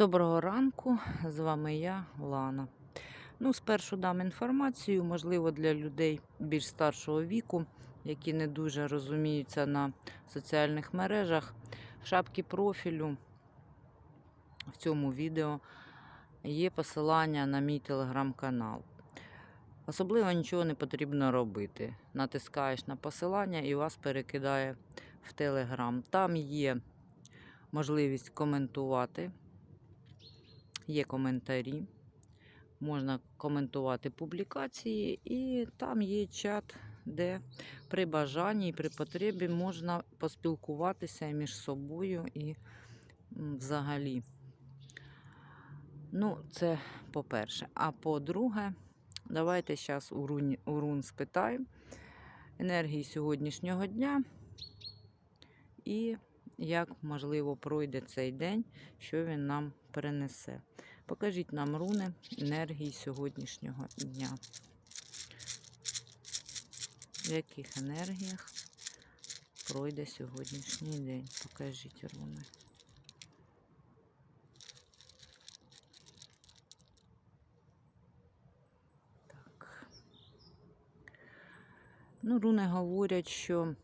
Доброго ранку, з вами я, Лана. Ну, спершу дам інформацію, можливо, для людей більш старшого віку, які не дуже розуміються на соціальних мережах. В шапці профілю в цьому відео є посилання на мій телеграм-канал. Особливо нічого не потрібно робити. Натискаєш на посилання і вас перекидає в Телеграм. Там є можливість коментувати, є коментарі, можна коментувати публікації, і там є чат, де при бажанні і при потребі можна поспілкуватися між собою і взагалі. Ну, це по-перше. А по-друге, давайте зараз у Рун, у Рун спитаємо енергії сьогоднішнього дня і як, можливо, пройде цей день, що він нам принесе. Покажіть нам руни енергії сьогоднішнього дня. В яких енергіях пройде сьогоднішній день? Покажіть руни. Так. Ну, руни говорять, що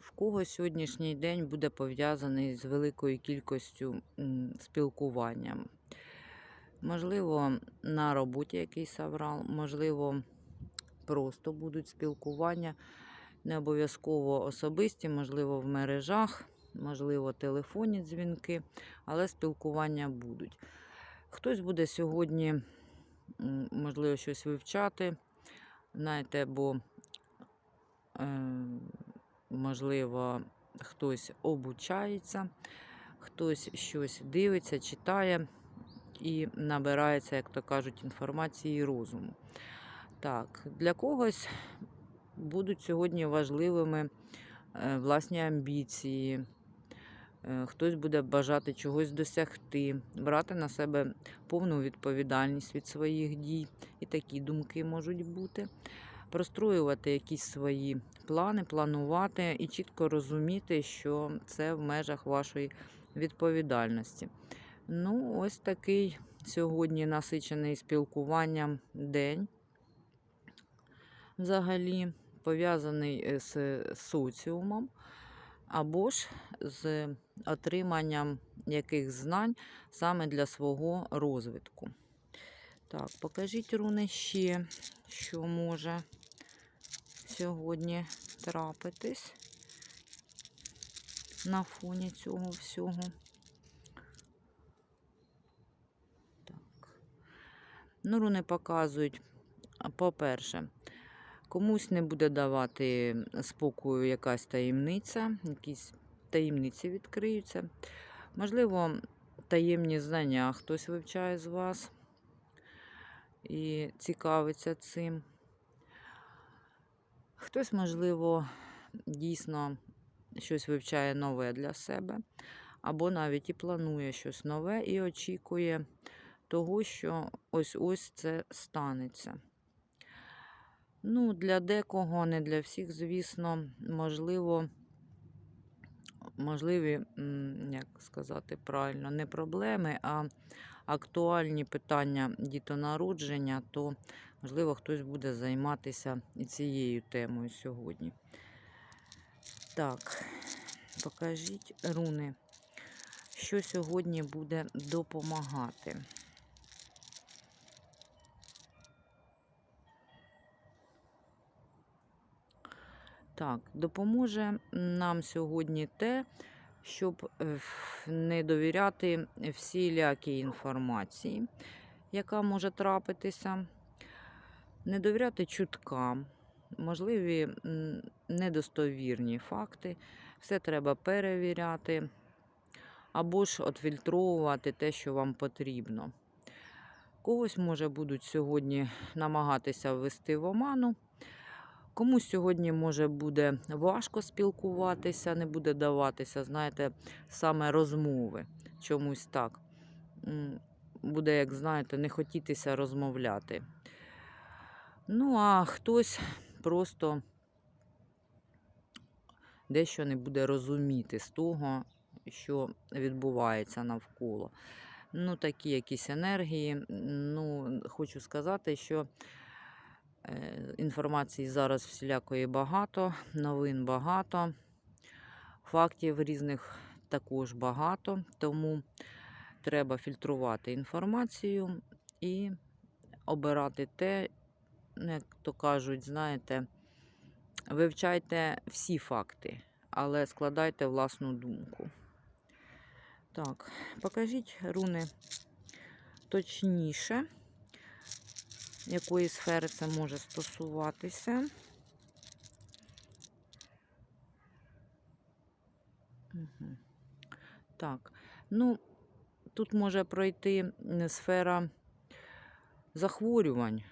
в кого сьогоднішній день буде пов'язаний з великою кількістю спілкування. Можливо, на роботі якийсь аврал, можливо, просто будуть спілкування, не обов'язково особисті, можливо, в мережах, можливо, телефонні дзвінки, але спілкування будуть. Хтось буде сьогодні, можливо, щось вивчати, знаєте, бо, е, можливо, хтось обучається, хтось щось дивиться, читає і набирається, як то кажуть, інформації і розуму. Так, для когось будуть сьогодні важливими е, власні амбіції. Е, Хтось буде бажати чогось досягти, брати на себе повну відповідальність від своїх дій. І такі думки можуть бути. Простроювати якісь свої плани, планувати і чітко розуміти, що це в межах вашої відповідальності. Ну, ось такий сьогодні насичений спілкуванням день. Взагалі пов'язаний е, з соціумом, або ж з отриманням яких знань саме для свого розвитку. Так, покажіть руни ще, що може сьогодні трапитись на фоні цього всього. Так. Ну, руни показують, по-перше, комусь не буде давати спокою якась таємниця, якісь таємниці відкриються. Можливо, таємні знання хтось вивчає з вас і цікавиться цим. Хтось, можливо, дійсно щось вивчає нове для себе, або навіть і планує щось нове і очікує того, що ось-ось це станеться. Ну, для декого, не для всіх, звісно, можливо, можливі, як сказати правильно, не проблеми, а актуальні питання дітонародження, то, можливо, хтось буде займатися і цією темою сьогодні. Так, покажіть руни, що сьогодні буде допомагати. Так, допоможе нам сьогодні те, щоб е, не довіряти всілякій інформації, яка може трапитися, не довіряти чуткам, можливі недостовірні факти. Все треба перевіряти, або ж отфільтровувати те, що вам потрібно. Когось, може, будуть сьогодні намагатися ввести в оману. Комусь сьогодні може буде важко спілкуватися, не буде даватися, знаєте, саме розмови. Чомусь так. Буде, як знаєте, не хотітися розмовляти. Ну, а хтось просто дещо не буде розуміти з того, що відбувається навколо. Ну, такі якісь енергії. Ну, хочу сказати, що інформації зараз всілякої багато, новин багато, фактів різних також багато, тому треба фільтрувати інформацію і обирати те, як то кажуть, знаєте, вивчайте всі факти, але складайте власну думку. Так, покажіть руни точніше, якої сфери це може стосуватися. Мгм. Так, ну, тут може пройти сфера захворювань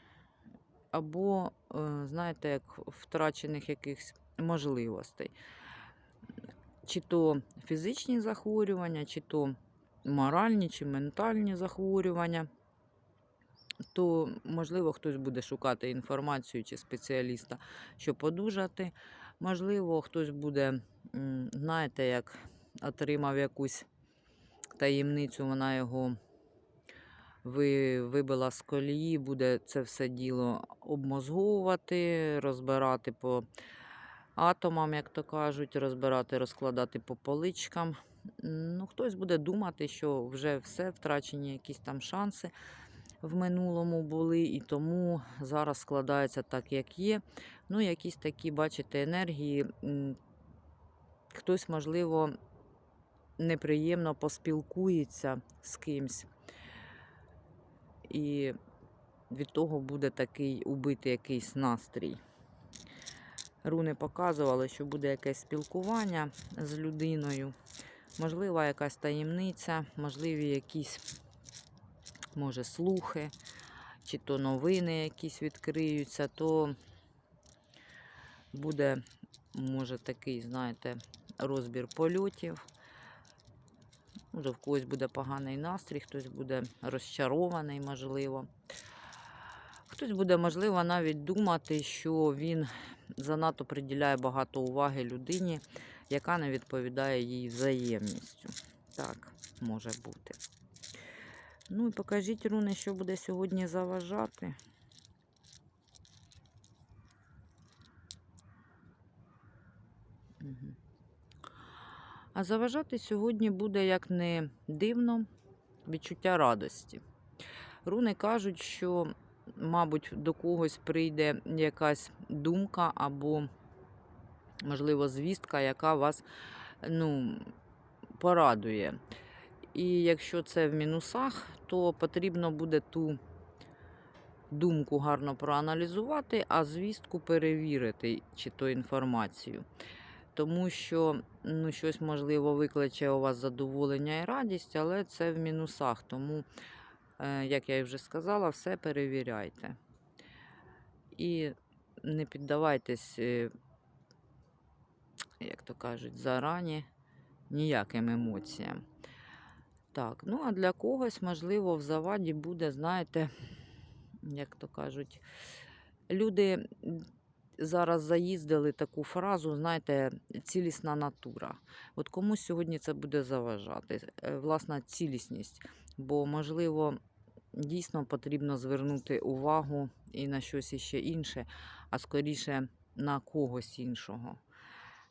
або, е, знаєте, як втрачених якихось можливостей. Чи то фізичні захворювання, чи то моральні, чи ментальні захворювання, то, можливо, хтось буде шукати інформацію чи спеціаліста, щоб одужати. Можливо, хтось буде, знаєте, як отримав якусь таємницю, вона його вибила з колії, буде це все діло обмозговувати, розбирати по атомам, як то кажуть, розбирати, розкладати по поличкам. Ну, хтось буде думати, що вже все втрачені якісь там шанси в минулому були, і тому зараз складається так, як є. Ну, якісь такі, бачите, енергії. Хтось, можливо, неприємно поспілкується з кимсь. І від того буде такий убитий якийсь настрій. Руни показували, що буде якесь спілкування з людиною, можлива якась таємниця, можливі якісь, може, слухи, чи то новини якісь відкриються, то буде, може, такий, знаєте, розбір польотів. Може, в когось буде поганий настрій, хтось буде розчарований, можливо. Хтось буде, можливо, навіть думати, що він занадто приділяє багато уваги людині, яка не відповідає їй взаємністю. Так, може бути. Ну і покажіть, руни, що буде сьогодні заважати. А заважати сьогодні буде, як не дивно, відчуття радості. Руни кажуть, що, мабуть, до когось прийде якась думка або, можливо, звістка, яка вас ну, порадує. І якщо це в мінусах, то потрібно буде ту думку гарно проаналізувати, а звістку перевірити, чи то інформацію. Тому що ну, щось, можливо, викличе у вас задоволення і радість, але це в мінусах. Тому, е, як я і вже сказала, все перевіряйте. І не піддавайтесь, е, як то кажуть, зарані ніяким емоціям. Так, ну а для когось, можливо, в заваді буде, знаєте, як то кажуть, люди зараз заїздили таку фразу, знаєте, цілісна натура. От комусь сьогодні це буде заважати, е, власна цілісність. Бо, можливо, дійсно потрібно звернути увагу і на щось іще інше, а скоріше на когось іншого.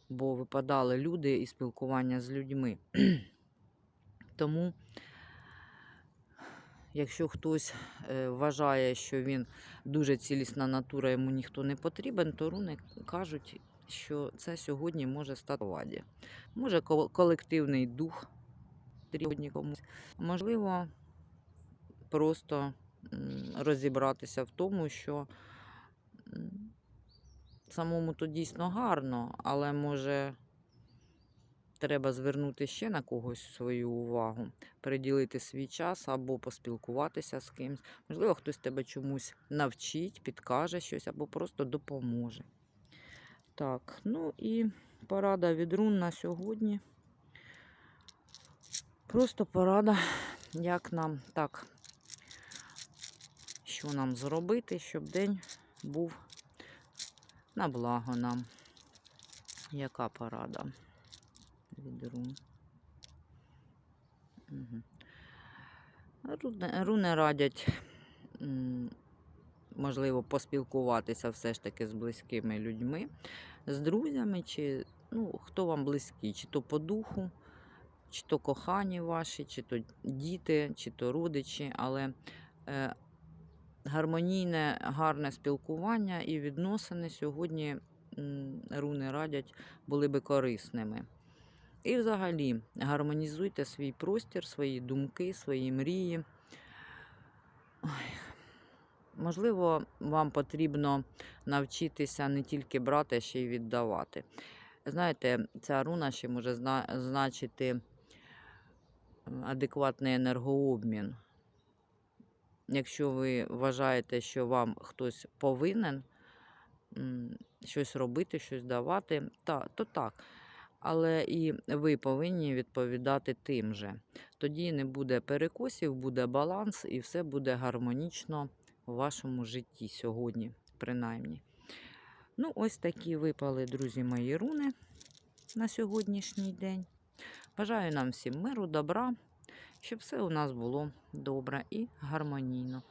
Бо випадали люди і спілкування з людьми. Тому, якщо хтось е, вважає, що він дуже цілісна натура, йому ніхто не потрібен, то руни кажуть, що це сьогодні може стати ваді. Може, колективний дух потрібен комусь. Можливо, просто розібратися в тому, що самому то дійсно гарно, але може треба звернути ще на когось свою увагу, приділити свій час або поспілкуватися з кимось. Можливо, хтось тебе чомусь навчить, підкаже щось або просто допоможе. Так, ну і порада від рун на сьогодні. Просто порада, як нам так, що нам зробити, щоб день був на благо нам. Яка порада від рун? Руни, руни радять, можливо, поспілкуватися все ж таки з близькими людьми, з друзями, чи ну, хто вам близький, чи то по духу, чи то кохані ваші, чи то діти, чи то родичі, але е, гармонійне, гарне спілкування і відносини сьогодні руни радять були би корисними. І взагалі гармонізуйте свій простір, свої думки, свої мрії. Ой. Можливо, вам потрібно навчитися не тільки брати, а ще й віддавати. Знаєте, ця руна ще може значити адекватний енергообмін. Якщо ви вважаєте, що вам хтось повинен щось робити, щось давати, та, то так. Але і ви повинні відповідати тим же. Тоді не буде перекосів, буде баланс і все буде гармонічно у вашому житті сьогодні, принаймні. Ну, ось такі випали, друзі мої, руни на сьогоднішній день. Бажаю нам всім миру, добра, щоб все у нас було добре і гармонійно.